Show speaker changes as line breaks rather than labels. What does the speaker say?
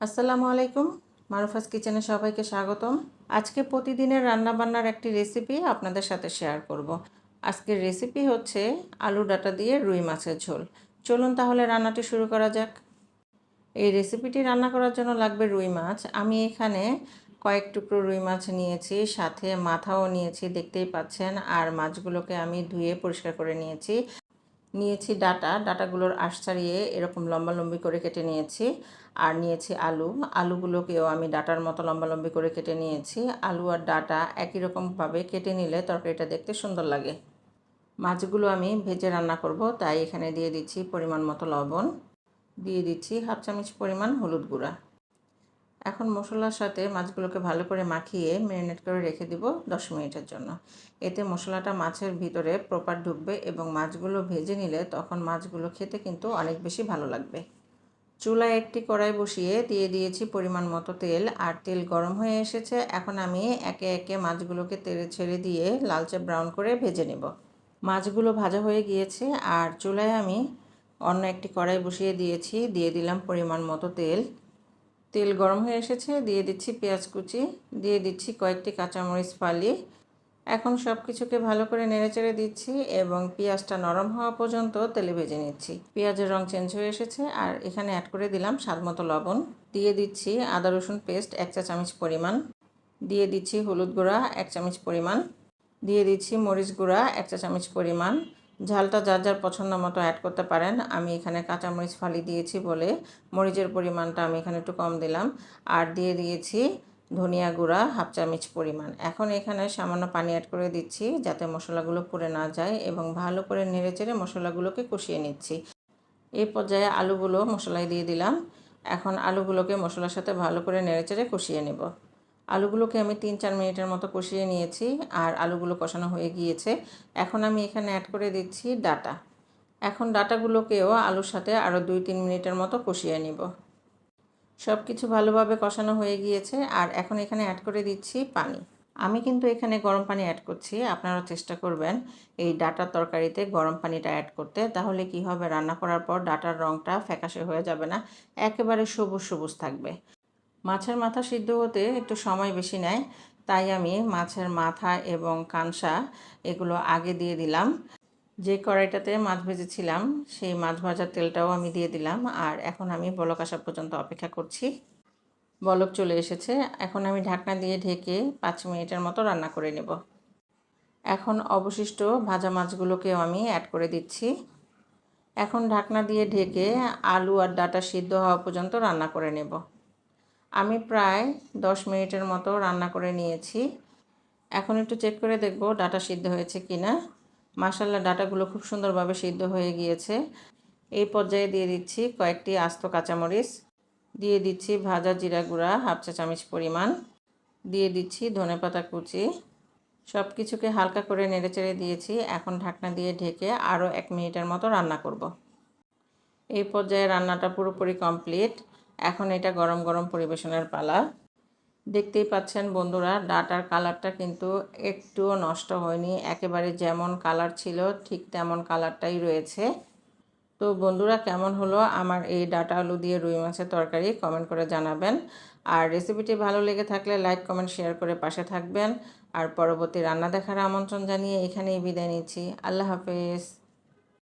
আসসালামু আলাইকুম। মারুফাস কিচেনে সবাইকে স্বাগতম। আজকে প্রতিদিনের রান্নাবান্নার একটি রেসিপি আপনাদের সাথে শেয়ার করব। আজকের রেসিপি হচ্ছে আলু ডাটা দিয়ে রুই মাছের ঝোল। চলুন তাহলে রান্নাটি শুরু করা যাক। এই রেসিপিটি রান্না করার জন্য লাগবে রুই মাছ। আমি এখানে কয়েক টুকরো রুই মাছ নিয়েছি, সাথে মাথাও নিয়েছি, দেখতেই পাচ্ছেন। আর মাছগুলোকে আমি ধুয়ে পরিষ্কার করে নিয়েছি। নিয়েছি ডাটা, ডাটাগুলোর আশ ছাড়িয়ে এরকম লম্বা লম্বি করে কেটে নিয়েছি। আর নিয়েছি আলু। আলুগুলোকেও আমি ডাটার মতো লম্বা লম্বি করে কেটে নিয়েছি। আলু আর ডাটা একই রকমভাবে কেটে নিলে তরকারিটা দেখতে সুন্দর লাগে। মাছগুলো আমি ভেজে রান্না করব, তাই এখানে দিয়ে দিচ্ছি পরিমাণ মতো লবণ। দিয়ে দিচ্ছি হাফ চামচ পরিমাণ হলুদ গুঁড়া। এখন মশলার সাথে মাছগুলোকে ভালো করে মাখিয়ে ম্যারিনেট করে রেখে দিব দশ মিনিটের জন্য। এতে মশলাটা মাছের ভিতরে প্রপার ঢুকবে এবং মাছগুলো ভেজে নিলে তখন মাছগুলো খেতে কিন্তু অনেক বেশি ভালো লাগবে। চুলায় একটি কড়াই বসিয়ে দিয়ে দিয়েছি পরিমাণ মতো তেল আর তেল গরম হয়ে এসেছে। এখন আমি একে একে মাছগুলোকে তেলে ছেড়ে দিয়ে লালচে ব্রাউন করে ভেজে নেব। মাছগুলো ভাজা হয়ে গিয়েছে আর চুলায় আমি অন্য একটি কড়াই বসিয়ে দিয়েছি। দিয়ে দিলাম পরিমাণ মতো তেল। তেল গরম হয়ে এসেছে, দিয়ে দিচ্ছি পেঁয়াজ কুচি, দিয়ে দিচ্ছি কয়েকটি কাঁচামরিচ ফালি। এখন সব কিছুকে ভালো করে নেড়েচেড়ে দিচ্ছি এবং পেঁয়াজটা নরম হওয়া পর্যন্ত তেলে ভেজে নিচ্ছি। পেঁয়াজের রং চেঞ্জ হয়ে এসেছে আর এখানে অ্যাড করে দিলাম স্বাদ মতো লবণ। দিয়ে দিচ্ছি আদা রসুন পেস্ট এক চা চামচ পরিমাণ। দিয়ে দিচ্ছি হলুদ গুঁড়া এক চামচ পরিমাণ। দিয়ে দিচ্ছি মরিচ গুঁড়া এক চা চামচ পরিমাণ। ঝালটা যার যার পছন্দ মতো অ্যাড করতে পারেন। আমি এখানে কাঁচামরিচ ফালি দিয়েছি বলে মরিচের পরিমাণটা আমি এখানে একটু কম দিলাম। আর দিয়ে দিয়েছি ধনিয়া গুঁড়া, হাফ চামচ পরিমাণ। এখন এখানে সামান্য পানি অ্যাড করে দিচ্ছি যাতে মশলাগুলো পুড়ে না যায় এবং ভালো করে নেড়েচেড়ে মশলাগুলোকে কষিয়ে নিচ্ছি। এই পর্যায়ে আলুগুলো মশলায় দিয়ে দিলাম। এখন আলুগুলোকে মশলার সাথে ভালো করে নেড়েচেড়ে কষিয়ে নেব। আলুগুলোকে আমি তিন চার মিনিটের মতো কষিয়ে নিয়েছি আর আলুগুলো কষানো হয়ে গিয়েছে। এখন আমি এখানে অ্যাড করে দিচ্ছি ডাটা। এখন ডাটাগুলোকেও আলুর সাথে আরও দুই তিন মিনিটের মতো কষিয়ে নিব। সব কিছু ভালোভাবে কষানো হয়ে গিয়েছে আর এখন এখানে অ্যাড করে দিচ্ছি পানি। আমি কিন্তু এখানে গরম পানি অ্যাড করছি আপনারা চেষ্টা করবেন এই ডাটার তরকারিতে গরম পানিটা অ্যাড করতে। তাহলে কি হবে? রান্না করার পর ডাটার রঙটা ফ্যাকাশে হয়ে যাবে না, একেবারে সবুজ সবুজ থাকবে। মাছের মাথা সিদ্ধ হতে একটু সময় বেশি নেয়, তাই আমি মাছের মাথা এবং কানসা এগুলো আগে দিয়ে দিলাম। যে কড়াইটাতে মাছ ভেজেছিলাম, সেই মাছ ভাজার তেলটাও আমি দিয়ে দিলাম, আর এখন আমি বলক আসা পর্যন্ত অপেক্ষা করছি। বলক চলে এসেছে, এখন আমি ঢাকনা দিয়ে ঢেকে পাঁচ মিনিটের মতো রান্না করে নেব। এখন অবশিষ্ট ভাজা মাছগুলোকেও আমি অ্যাড করে দিচ্ছি। এখন ঢাকনা দিয়ে ঢেকে আলু আর ডাটা সিদ্ধ হওয়া পর্যন্ত রান্না করে নেব। আমি প্রায় দশ মিনিটের মতো রান্না করে নিয়েছি। এখন একটু চেক করে দেখব ডাটা সিদ্ধ হয়েছে কি না মাসাল্লা ডাটাগুলো খুব সুন্দরভাবে সিদ্ধ হয়ে গিয়েছে। এই পর্যায়ে দিয়ে দিচ্ছি কয়েকটি আস্ত কাঁচামরিচ। দিয়ে দিচ্ছি ভাজা জিরা গুঁড়া, হাফ চা চামচ পরিমাণ। দিয়ে দিচ্ছি ধনেপাতা কুচি। সব কিছুকে হালকা করে নেড়েচেড়ে দিয়েছি। এখন ঢাকনা দিয়ে ঢেকে আরও এক মিনিটের মতো রান্না করব। এই পর্যায়ে রান্নাটা পুরোপুরি কমপ্লিট। এখন এটা গরম গরম পরিবেশনের পালা। দেখতেই পাচ্ছেন বন্ধুরা, ডাটার কালারটা কিন্তু একটুও নষ্ট হয়নি। একেবারে যেমন কালার ছিল, ঠিক তেমন কালারটাই রয়েছে। তো বন্ধুরা, কেমন হলো আমার এই ডাটা আলু দিয়ে রুই মাছের তরকারি? কমেন্ট করে জানাবেন। আর রেসিপিটি ভালো লেগে থাকলে লাইক, কমেন্ট, শেয়ার করে পাশে থাকবেন। আর পরবর্তী রান্না দেখার আমন্ত্রণ জানিয়ে এখানেই বিদায় নিচ্ছি। আল্লাহ হাফেজ।